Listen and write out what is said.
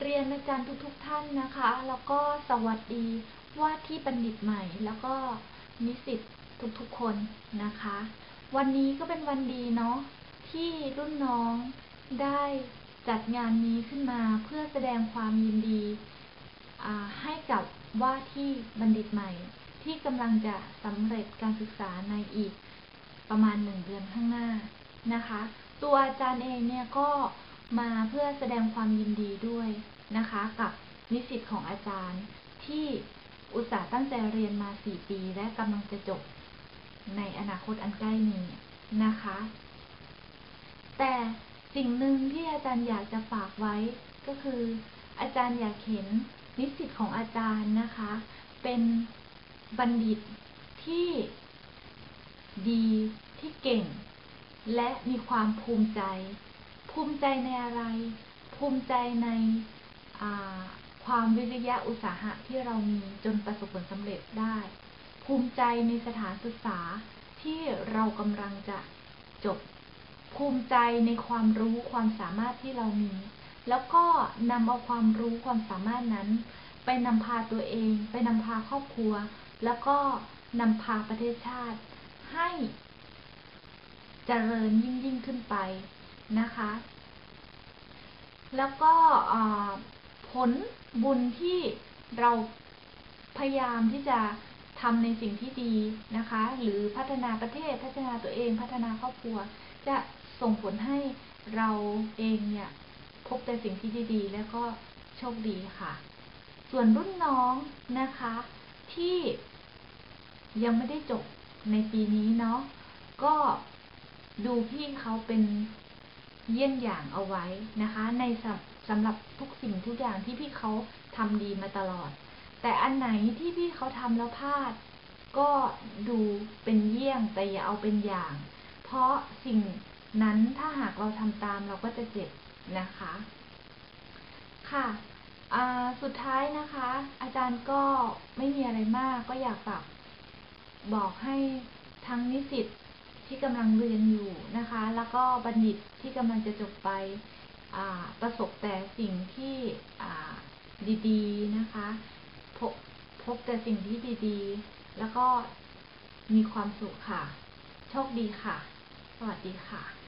เรียนอาจารย์ทุกๆทท่านนะคะ แล้วก็สวัสดีว่าที่บัณฑิตใหม่ แล้วก็นิสิตทุกๆคนนะคะ วันนี้ก็เป็นวันดีเนาะที่รุ่นน้องได้จัดงานนี้ขึ้นมาเพื่อแสดงความยินดีให้กับว่าที่บัณฑิตใหม่ ที่กำลังจะสำเร็จการศึกษาในอีกประมาณหนึ่งเดือนข้างหน้านะคะ ตัวอาจารย์เองเนี่ยก็ มาเพื่อแสดงความยินดีด้วยนะคะ กับนิสิตของอาจารย์ ที่อุตส่าห์ตั้งใจเรียนมา 4 ปี และกำลังจะจบในอนาคตอันใกล้นี้นะคะ แต่สิ่งหนึ่งที่อาจารย์อยากจะฝากไว้ก็คือ อาจารย์อยากเห็นนิสิตของอาจารย์นะคะ เป็นบัณฑิตที่ดีที่เก่ง และมีความภูมิใจ ภูมิใจในอะไร ภูมิใจในความวิริยะอุตสาหะที่เรามีจนประสบผลสำเร็จได้ ภูมิใจในสถานศึกษาที่เรากำลังจะจบ ภูมิใจในความรู้ความสามารถที่เรามี แล้วก็นำเอาความรู้ความสามารถนั้น ไปนำพาตัวเอง ไปนำพาครอบครัว แล้วก็นำพาประเทศชาติให้เจริญยิ่งยิ่งขึ้นไป นะคะ แล้วก็ผลบุญที่เราพยายามที่จะทำในสิ่งที่ดีนะคะ หรือพัฒนาประเทศพัฒนาตัวเองพัฒนาครอบครัว จะส่งผลให้เราเองเนี่ยพบแต่สิ่งที่ดี ๆ แล้วก็โชคดีค่ะ ส่วนรุ่นน้องนะคะ ที่ยังไม่ได้จบในปีนี้เนาะก็ดูพี่เขาเป็น เยี่ยงอย่างเอาไว้นะคะ ในสำหรับทุกสิ่งทุกอย่างที่พี่เขาทำดีมาตลอด แต่อันไหนที่พี่เขาทำแล้วพลาด ก็ดูเป็นเยี่ยงแต่อย่าเอาเป็นอย่าง เพราะสิ่งนั้นถ้าหากเราทำตามเราก็จะเจ็บนะคะ ค่ะสุดท้ายนะคะ อาจารย์ก็ไม่มีอะไรมากก็อยากฝากบอกให้ทั้งนิสิต ที่กำลังเรียนอยู่นะคะ แล้วก็บัณฑิตที่กำลังจะจบไปประสบแต่สิ่งที่ดีๆนะคะพบพบแต่สิ่งที่ดีๆ แล้วก็มีความสุขค่ะ โชคดีค่ะ สวัสดีค่ะ